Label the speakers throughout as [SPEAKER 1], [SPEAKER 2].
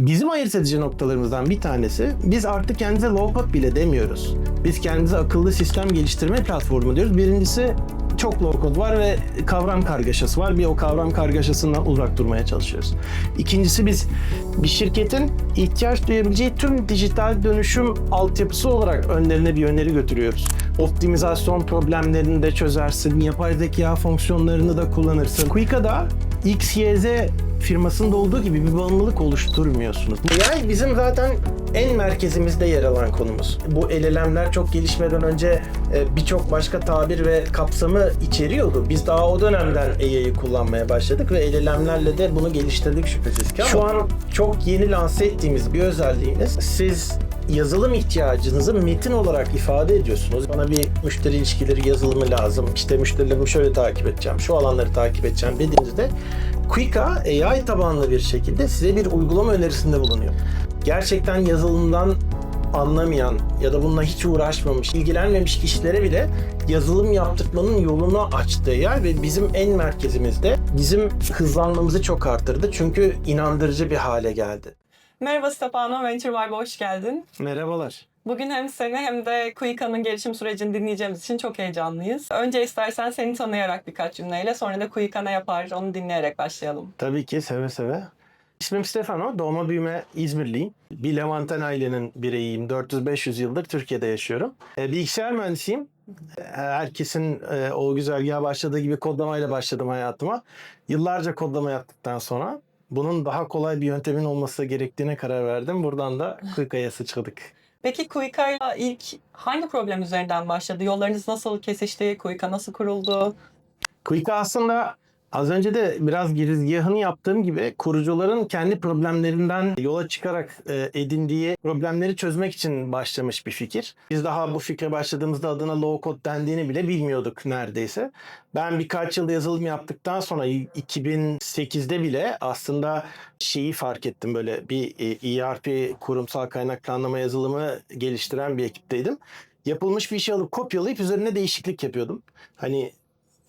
[SPEAKER 1] Bizim ayırt edici noktalarımızdan bir tanesi biz artık kendimize low code bile demiyoruz. Biz kendimize akıllı sistem geliştirme platformu diyoruz. Birincisi çok low code var ve kavram kargaşası var. Bir o kavram kargaşasından uzak durmaya çalışıyoruz. İkincisi biz bir şirketin ihtiyaç duyabileceği tüm dijital dönüşüm altyapısı olarak önlerine bir öneri götürüyoruz. Optimizasyon problemlerini de çözersin, yapay zeka fonksiyonlarını da kullanırsın. Quica'da XYZ firmasında olduğu gibi bir bağımlılık oluşturmuyorsunuz. Yani bizim zaten en merkezimizde yer alan konumuz. Bu LLM'ler çok gelişmeden önce e, birçok başka tabir ve kapsamı içeriyordu. Biz daha o dönemden AI'yi kullanmaya başladık ve LLM'lerle de bunu geliştirdik şüphesiz ki. Şu an çok yeni lanse ettiğimiz bir özelliğiniz siz yazılım ihtiyacınızı metin olarak ifade ediyorsunuz. Bana bir müşteri ilişkileri yazılımı lazım. İşte müşterilerimi şöyle takip edeceğim, şu alanları takip edeceğim dediğinizde Quick'a AI tabanlı bir şekilde size bir uygulama önerisinde bulunuyor. Gerçekten yazılımdan anlamayan ya da bununla hiç uğraşmamış, ilgilenmemiş kişilere bile yazılım yaptırmanın yolunu açtığı yer ve bizim en merkezimizde bizim hızlanmamızı çok arttırdı. Çünkü inandırıcı bir hale geldi.
[SPEAKER 2] Merhaba Stefano, Venture Vibe'a hoş geldin.
[SPEAKER 1] Merhabalar.
[SPEAKER 2] Bugün hem seni hem de Quica'nın gelişim sürecini dinleyeceğimiz için çok heyecanlıyız. Önce istersen seni tanıyarak birkaç cümleyle sonra da Quica ne yapar onu dinleyerek başlayalım.
[SPEAKER 1] Tabii ki seve seve. İsmim Stefano, doğma büyüme İzmirliyim. Bir Levanten ailenin bireyiyim. 400-500 yıldır Türkiye'de yaşıyorum. E, bilgisayar mühendisiyim. E, Herkesin e, o güzergaha başladığı gibi kodlamayla başladım hayatıma. Yıllarca kodlama yaptıktan sonra bunun daha kolay bir yöntemin olması gerektiğine karar verdim. Buradan da Quicka'ya sıçradık.
[SPEAKER 2] Peki Quica'yla ilk hangi problem üzerinden başladı? Yollarınız nasıl kesişti? Quica nasıl kuruldu?
[SPEAKER 1] Quick aslında az önce de biraz girizgahını yaptığım gibi kurucuların kendi problemlerinden yola çıkarak e, edindiği problemleri çözmek için başlamış bir fikir. Biz daha bu fikre başladığımızda adına low code dendiğini bile bilmiyorduk neredeyse. Ben birkaç yıl yazılım yaptıktan sonra 2008'de bile aslında şeyi fark ettim böyle bir e, ERP kurumsal kaynak yazılımı geliştiren bir ekipteydim. Yapılmış bir işi alıp kopyalayıp üzerine değişiklik yapıyordum. Hani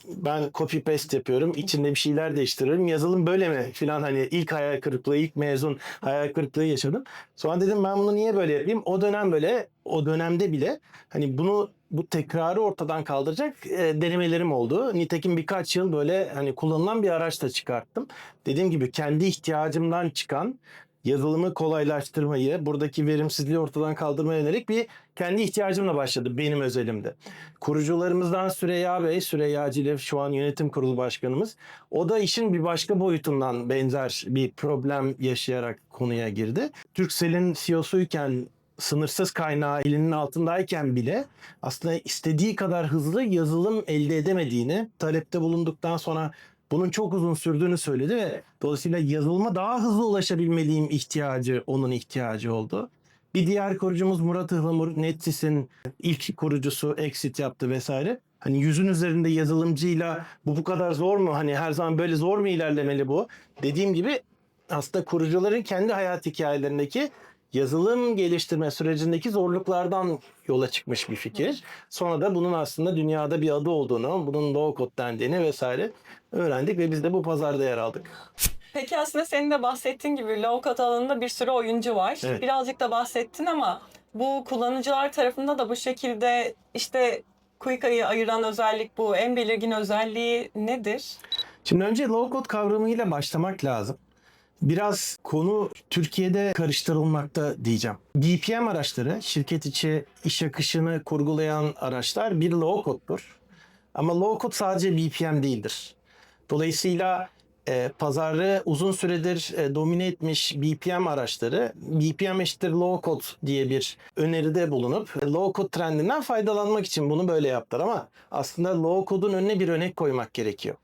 [SPEAKER 1] ben copy paste yapıyorum. içinde bir şeyler değiştiriyorum. Yazılım böyle mi filan hani ilk hayal kırıklığı, ilk mezun hayal kırıklığı yaşadım. Sonra dedim ben bunu niye böyle yapayım? O dönem böyle, o dönemde bile hani bunu bu tekrarı ortadan kaldıracak e, denemelerim oldu. Nitekim birkaç yıl böyle hani kullanılan bir araç da çıkarttım. Dediğim gibi kendi ihtiyacımdan çıkan yazılımı kolaylaştırmayı, buradaki verimsizliği ortadan kaldırmaya yönelik bir kendi ihtiyacımla başladı benim özelimde. Kurucularımızdan Süreyya Bey, Süreyya Cilev şu an yönetim kurulu başkanımız. O da işin bir başka boyutundan benzer bir problem yaşayarak konuya girdi. Turkcell'in CEO'suyken sınırsız kaynağı elinin altındayken bile aslında istediği kadar hızlı yazılım elde edemediğini, talepte bulunduktan sonra bunun çok uzun sürdüğünü söyledi ve dolayısıyla yazılıma daha hızlı ulaşabilmeliyim ihtiyacı onun ihtiyacı oldu. Bir diğer kurucumuz Murat Ihlamur, Netsys'in ilk kurucusu exit yaptı vesaire. Hani yüzün üzerinde yazılımcıyla bu bu kadar zor mu? Hani her zaman böyle zor mu ilerlemeli bu? Dediğim gibi aslında kurucuların kendi hayat hikayelerindeki yazılım geliştirme sürecindeki zorluklardan yola çıkmış bir fikir. Sonra da bunun aslında dünyada bir adı olduğunu, bunun low code dendiğini vesaire öğrendik ve biz de bu pazarda yer aldık.
[SPEAKER 2] Peki aslında senin de bahsettiğin gibi low code alanında bir sürü oyuncu var.
[SPEAKER 1] Evet.
[SPEAKER 2] Birazcık da bahsettin ama bu kullanıcılar tarafında da bu şekilde işte Quica'yı ayıran özellik bu. En belirgin özelliği nedir?
[SPEAKER 1] Şimdi önce low code kavramıyla başlamak lazım. Biraz konu Türkiye'de karıştırılmakta diyeceğim. BPM araçları, şirket içi iş akışını kurgulayan araçlar bir low code'dur. Ama low code sadece BPM değildir. Dolayısıyla e, pazarı uzun süredir e, domine etmiş BPM araçları BPM eşittir low code diye bir öneride bulunup low code trendinden faydalanmak için bunu böyle yaptılar ama aslında low code'un önüne bir örnek koymak gerekiyor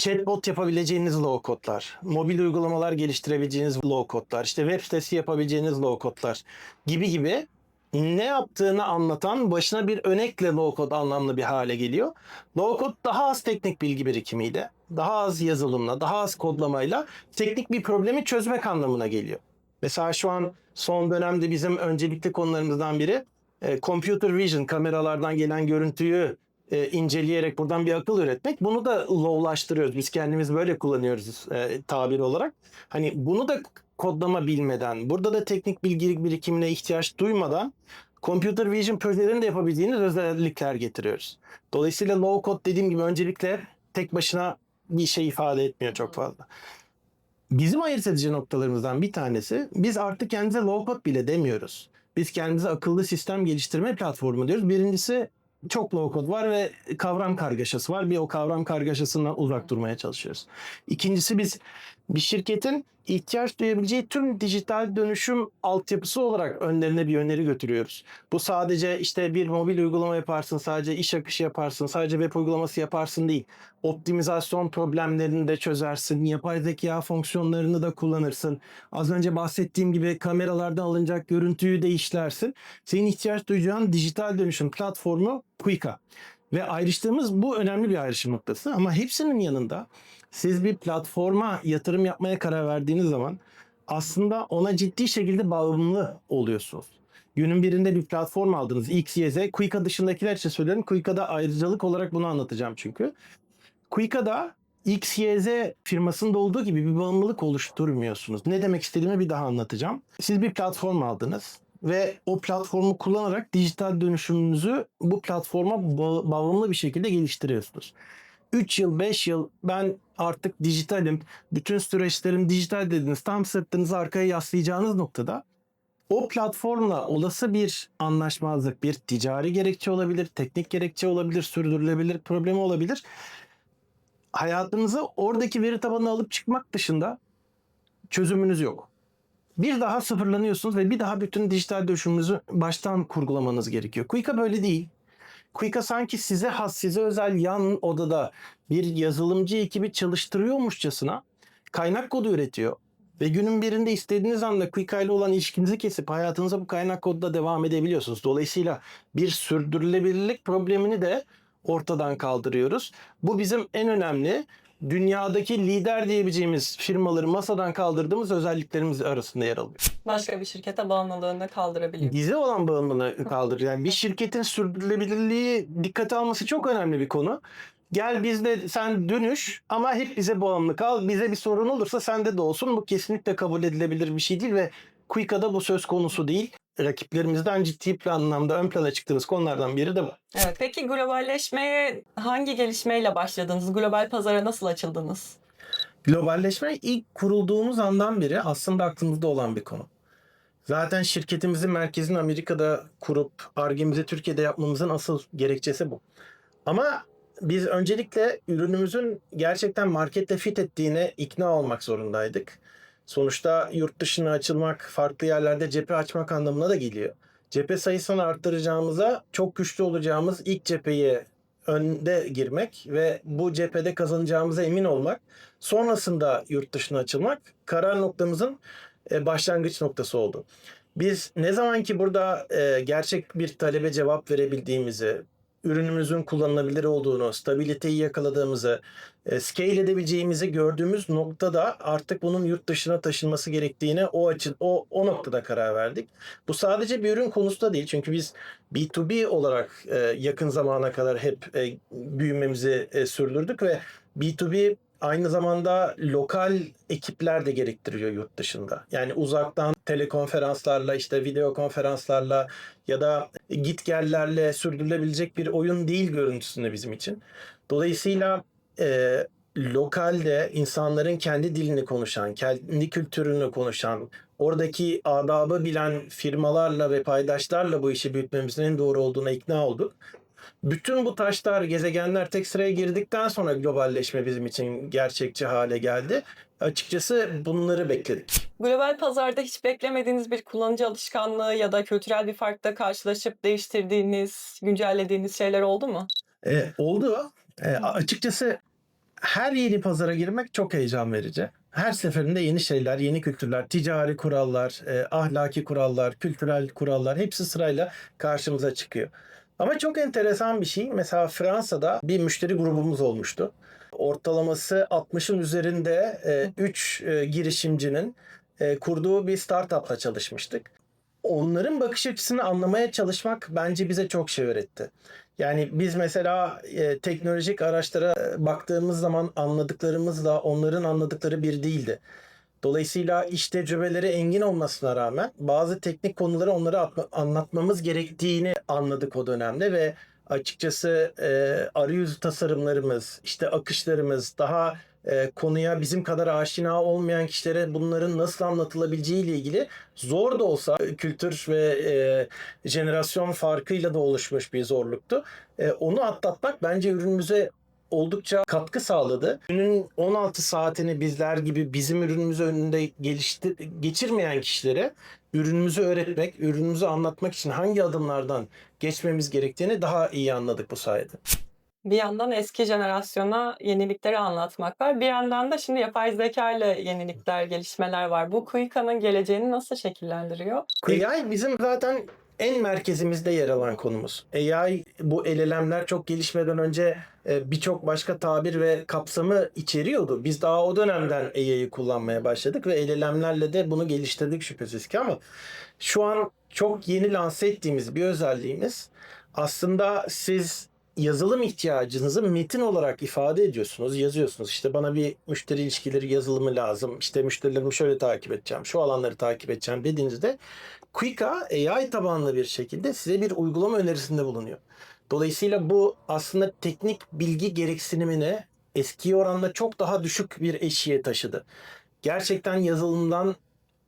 [SPEAKER 1] chatbot yapabileceğiniz low code'lar, mobil uygulamalar geliştirebileceğiniz low code'lar, işte web sitesi yapabileceğiniz low code'lar gibi gibi ne yaptığını anlatan başına bir örnekle low code anlamlı bir hale geliyor. Low code daha az teknik bilgi birikimiyle, daha az yazılımla, daha az kodlamayla teknik bir problemi çözmek anlamına geliyor. Mesela şu an son dönemde bizim öncelikli konularımızdan biri e, computer vision kameralardan gelen görüntüyü e, inceleyerek buradan bir akıl üretmek. Bunu da lowlaştırıyoruz. Biz kendimiz böyle kullanıyoruz e, tabir olarak. Hani bunu da kodlama bilmeden, burada da teknik bilgi birikimine ihtiyaç duymadan computer vision projelerini de yapabildiğiniz özellikler getiriyoruz. Dolayısıyla low code dediğim gibi öncelikle tek başına bir şey ifade etmiyor çok fazla. Bizim ayırt edici noktalarımızdan bir tanesi biz artık kendimize low code bile demiyoruz. Biz kendimize akıllı sistem geliştirme platformu diyoruz. Birincisi çok low code var ve kavram kargaşası var. Bir o kavram kargaşasından uzak durmaya çalışıyoruz. İkincisi biz bir şirketin ihtiyaç duyabileceği tüm dijital dönüşüm altyapısı olarak önlerine bir öneri götürüyoruz. Bu sadece işte bir mobil uygulama yaparsın, sadece iş akışı yaparsın, sadece web uygulaması yaparsın değil. Optimizasyon problemlerini de çözersin, yapay zeka fonksiyonlarını da kullanırsın. Az önce bahsettiğim gibi kameralardan alınacak görüntüyü de. Senin ihtiyaç duyacağın dijital dönüşüm platformu Quika. Ve ayrıştığımız bu önemli bir ayrışım noktası ama hepsinin yanında siz bir platforma yatırım yapmaya karar verdiğiniz zaman aslında ona ciddi şekilde bağımlı oluyorsunuz. Günün birinde bir platform aldınız X, Y, Z. Quika dışındakiler için söylüyorum. Quika'da ayrıcalık olarak bunu anlatacağım çünkü. Quika'da X, Y, Z firmasında olduğu gibi bir bağımlılık oluşturmuyorsunuz. Ne demek istediğimi bir daha anlatacağım. Siz bir platform aldınız ve o platformu kullanarak dijital dönüşümünüzü bu platforma ba- bağımlı bir şekilde geliştiriyorsunuz. 3 yıl, 5 yıl ben artık dijitalim, bütün süreçlerim dijital dediniz. Tam sırtınızı arkaya yaslayacağınız noktada o platformla olası bir anlaşmazlık, bir ticari gerekçe olabilir, teknik gerekçe olabilir, sürdürülebilir problemi olabilir. Hayatınızı oradaki veri tabanına alıp çıkmak dışında çözümünüz yok. Bir daha sıfırlanıyorsunuz ve bir daha bütün dijital dönüşümünüzü baştan kurgulamanız gerekiyor. Quika böyle değil. Quika sanki size has, size özel yan odada bir yazılımcı ekibi çalıştırıyormuşçasına kaynak kodu üretiyor. Ve günün birinde istediğiniz anda Quika ile olan ilişkinizi kesip hayatınıza bu kaynak kodda devam edebiliyorsunuz. Dolayısıyla bir sürdürülebilirlik problemini de ortadan kaldırıyoruz. Bu bizim en önemli dünyadaki lider diyebileceğimiz firmaları masadan kaldırdığımız özelliklerimiz arasında yer alıyor.
[SPEAKER 2] Başka bir şirkete bağımlılığını kaldırabiliyor.
[SPEAKER 1] Bize olan bağımlılığı kaldır. Yani bir şirketin sürdürülebilirliği dikkate alması çok önemli bir konu. Gel bizde sen dönüş ama hep bize bağımlı kal. Bize bir sorun olursa sende de olsun. Bu kesinlikle kabul edilebilir bir şey değil ve Quica'da bu söz konusu değil. Rakiplerimizden ciddi bir anlamda ön plana çıktığımız konulardan biri de bu.
[SPEAKER 2] Evet. Peki globalleşmeye hangi gelişmeyle başladınız? Global pazara nasıl açıldınız?
[SPEAKER 1] Globalleşme ilk kurulduğumuz andan beri aslında aklımızda olan bir konu. Zaten şirketimizin merkezini Amerika'da kurup Arge'mizi Türkiye'de yapmamızın asıl gerekçesi bu. Ama biz öncelikle ürünümüzün gerçekten markette fit ettiğine ikna olmak zorundaydık. Sonuçta yurt dışına açılmak, farklı yerlerde cephe açmak anlamına da geliyor. Cephe sayısını arttıracağımıza çok güçlü olacağımız ilk cepheye önde girmek ve bu cephede kazanacağımıza emin olmak, sonrasında yurt dışına açılmak karar noktamızın e, başlangıç noktası oldu. Biz ne zaman ki burada e, gerçek bir talebe cevap verebildiğimizi, ürünümüzün kullanılabilir olduğunu, stabiliteyi yakaladığımızı, e, scale edebileceğimizi gördüğümüz noktada artık bunun yurt dışına taşınması gerektiğine o açı o o noktada karar verdik. Bu sadece bir ürün konusu da değil. Çünkü biz B2B olarak e, yakın zamana kadar hep e, büyümemizi sürdürdük ve B2B aynı zamanda lokal ekipler de gerektiriyor yurt dışında. Yani uzaktan telekonferanslarla işte video konferanslarla ya da git gellerle sürdürülebilecek bir oyun değil görüntüsünde bizim için. Dolayısıyla e, lokalde insanların kendi dilini konuşan, kendi kültürünü konuşan, oradaki adabı bilen firmalarla ve paydaşlarla bu işi büyütmemizin en doğru olduğuna ikna olduk. Bütün bu taşlar, gezegenler tek sıraya girdikten sonra globalleşme bizim için gerçekçi hale geldi. Açıkçası bunları bekledik.
[SPEAKER 2] Global pazarda hiç beklemediğiniz bir kullanıcı alışkanlığı ya da kültürel bir farkla karşılaşıp değiştirdiğiniz, güncellediğiniz şeyler oldu mu?
[SPEAKER 1] E, oldu. E, açıkçası her yeni pazara girmek çok heyecan verici. Her seferinde yeni şeyler, yeni kültürler, ticari kurallar, e, ahlaki kurallar, kültürel kurallar hepsi sırayla karşımıza çıkıyor. Ama çok enteresan bir şey. Mesela Fransa'da bir müşteri grubumuz olmuştu. Ortalaması 60'ın üzerinde 3 girişimcinin e, kurduğu bir startupla çalışmıştık. Onların bakış açısını anlamaya çalışmak bence bize çok şey öğretti. Yani biz mesela e, teknolojik araçlara e, baktığımız zaman anladıklarımızla onların anladıkları bir değildi. Dolayısıyla iş tecrübeleri engin olmasına rağmen bazı teknik konuları onlara atma- anlatmamız gerektiğini anladık o dönemde ve açıkçası e, arayüz tasarımlarımız, işte akışlarımız daha e, konuya bizim kadar aşina olmayan kişilere bunların nasıl anlatılabileceği ile ilgili zor da olsa kültür ve e, jenerasyon farkıyla da oluşmuş bir zorluktu. E, onu atlatmak bence ürünümüze oldukça katkı sağladı. Ürünün 16 saatini bizler gibi bizim ürünümüzü önünde geliştir geçirmeyen kişilere ürünümüzü öğretmek, ürünümüzü anlatmak için hangi adımlardan geçmemiz gerektiğini daha iyi anladık bu sayede.
[SPEAKER 2] Bir yandan eski jenerasyona yenilikleri anlatmak var. Bir yandan da şimdi yapay zeka ile yenilikler, gelişmeler var. Bu Kuika'nın geleceğini nasıl şekillendiriyor?
[SPEAKER 1] AI bizim zaten en merkezimizde yer alan konumuz. AI bu LLM'ler çok gelişmeden önce birçok başka tabir ve kapsamı içeriyordu. Biz daha o dönemden AI'yi kullanmaya başladık ve LLM'lerle de bunu geliştirdik şüphesiz ki ama şu an çok yeni lanse ettiğimiz bir özelliğimiz aslında siz yazılım ihtiyacınızı metin olarak ifade ediyorsunuz, yazıyorsunuz. İşte bana bir müşteri ilişkileri yazılımı lazım. İşte müşterilerimi şöyle takip edeceğim, şu alanları takip edeceğim dediğinizde Quick'a AI tabanlı bir şekilde size bir uygulama önerisinde bulunuyor. Dolayısıyla bu aslında teknik bilgi gereksinimini eski oranla çok daha düşük bir eşiğe taşıdı. Gerçekten yazılımdan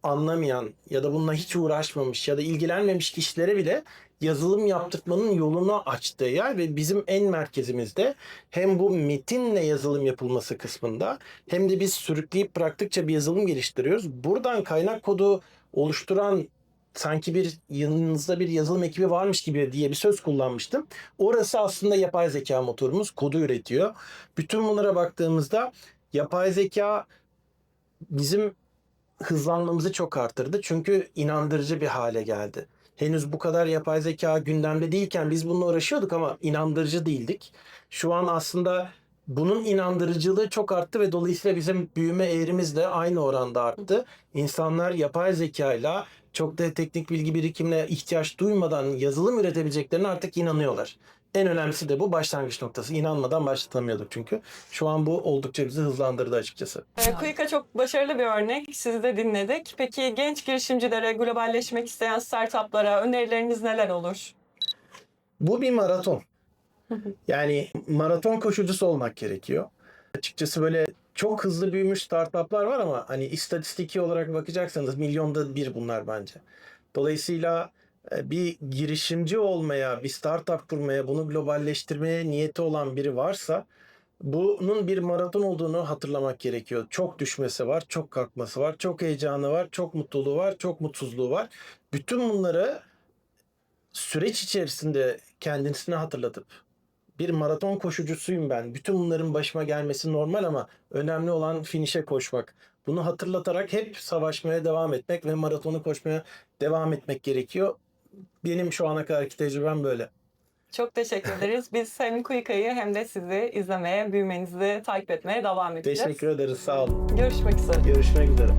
[SPEAKER 1] anlamayan ya da bununla hiç uğraşmamış ya da ilgilenmemiş kişilere bile yazılım yaptırmanın yolunu açtı yer ve bizim en merkezimizde hem bu metinle yazılım yapılması kısmında hem de biz sürükleyip bıraktıkça bir yazılım geliştiriyoruz. Buradan kaynak kodu oluşturan sanki bir yanınızda bir yazılım ekibi varmış gibi diye bir söz kullanmıştım. Orası aslında yapay zeka motorumuz kodu üretiyor. Bütün bunlara baktığımızda yapay zeka bizim hızlanmamızı çok arttırdı. Çünkü inandırıcı bir hale geldi. Henüz bu kadar yapay zeka gündemde değilken biz bununla uğraşıyorduk ama inandırıcı değildik. Şu an aslında bunun inandırıcılığı çok arttı ve dolayısıyla bizim büyüme eğrimiz de aynı oranda arttı. İnsanlar yapay zekayla çok da teknik bilgi birikimine ihtiyaç duymadan yazılım üretebileceklerine artık inanıyorlar. En önemlisi de bu başlangıç noktası. İnanmadan başlatamıyorduk çünkü. Şu an bu oldukça bizi hızlandırdı açıkçası.
[SPEAKER 2] Ee, Kuika çok başarılı bir örnek. Sizi de dinledik. Peki genç girişimcilere, globalleşmek isteyen startuplara önerileriniz neler olur?
[SPEAKER 1] Bu bir maraton. Yani maraton koşucusu olmak gerekiyor. Açıkçası böyle çok hızlı büyümüş startuplar var ama hani istatistiki olarak bakacaksanız milyonda bir bunlar bence. Dolayısıyla e, bir girişimci olmaya, bir startup kurmaya, bunu globalleştirmeye niyeti olan biri varsa bunun bir maraton olduğunu hatırlamak gerekiyor. Çok düşmesi var, çok kalkması var, çok heyecanı var, çok mutluluğu var, çok mutsuzluğu var. Bütün bunları süreç içerisinde kendisine hatırlatıp bir maraton koşucusuyum ben. Bütün bunların başıma gelmesi normal ama önemli olan finişe koşmak. Bunu hatırlatarak hep savaşmaya devam etmek ve maratonu koşmaya devam etmek gerekiyor. Benim şu ana kadarki tecrübem böyle.
[SPEAKER 2] Çok teşekkür ederiz. Biz hem Kuika'yı hem de sizi izlemeye, büyümenizi takip etmeye devam edeceğiz.
[SPEAKER 1] Teşekkür ederiz. Sağ olun.
[SPEAKER 2] Görüşmek üzere.
[SPEAKER 1] Görüşmek üzere.